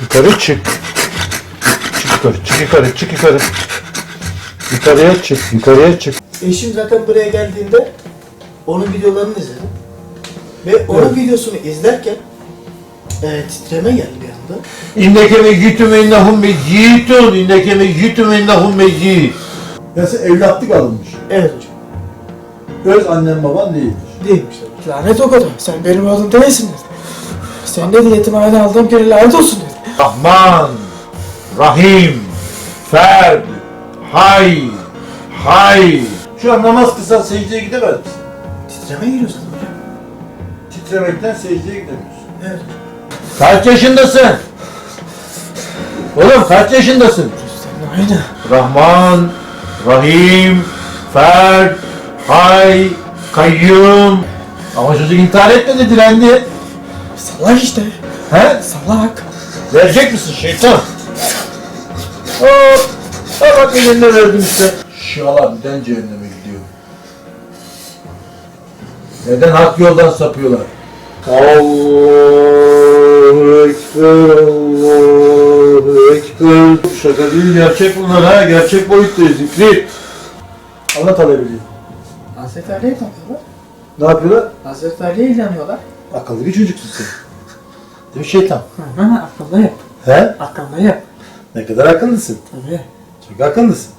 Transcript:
Yukarı çık. Yukarı, çık yukarı, çık yukarı. Yukarıya çık, yukarıya çık. Eşim zaten buraya geldiğinde onun videolarını izledim. Ve onun Evet. videosunu izlerken e, titreme geldi bir anda. İnneke meyyitun ve innehum meyyitun. İnneke meyyitun ve innehum meyyit. Ya sen evlatlık alınmış. Evet hocam. Öz annen baban değildir. Değilmiş tabii. Lanet o kadar. Sen benim oğlum değilsin dedi. Sen de yetimhane aldığım kere lanet olsun dedi. Rahman, Rahim, Ferd, Hay, Hay. Şu an namaz kılsan secdeye gidemez misin? Titreme geliyor zaten hocam. Titremekten secdeye gidemiyorsun. Evet. Kaç yaşındasın? Oğlum kaç yaşındasın? Aynı. Rahman, Rahim, Ferd, Hay, Kayyum. Ama çocuk intihar etmedi, direndi. Salak işte. He? Salak. Verecek misin şeytan? Hop! Ha bak eline verdim işte. Şalabiden cehenneme gidiyor. Neden hak yoldan sapıyorlar? Allahu Ekber, Allahu Ekber. Şaka değil, gerçek bunlar ha. Gerçek boyuttayız. Zikri. Anlat Alevi'yi. Hazreti Ali'ye inanıyorlar. Ne yapıyorlar? Hazreti Ali'ye inanıyorlar. Akıllı bir çocuksun sen. Değil mi şeytan? Hı hı akıllıyım. He? Akıllıyım. Ne kadar akıllısın. Tabii. Çok akıllısın.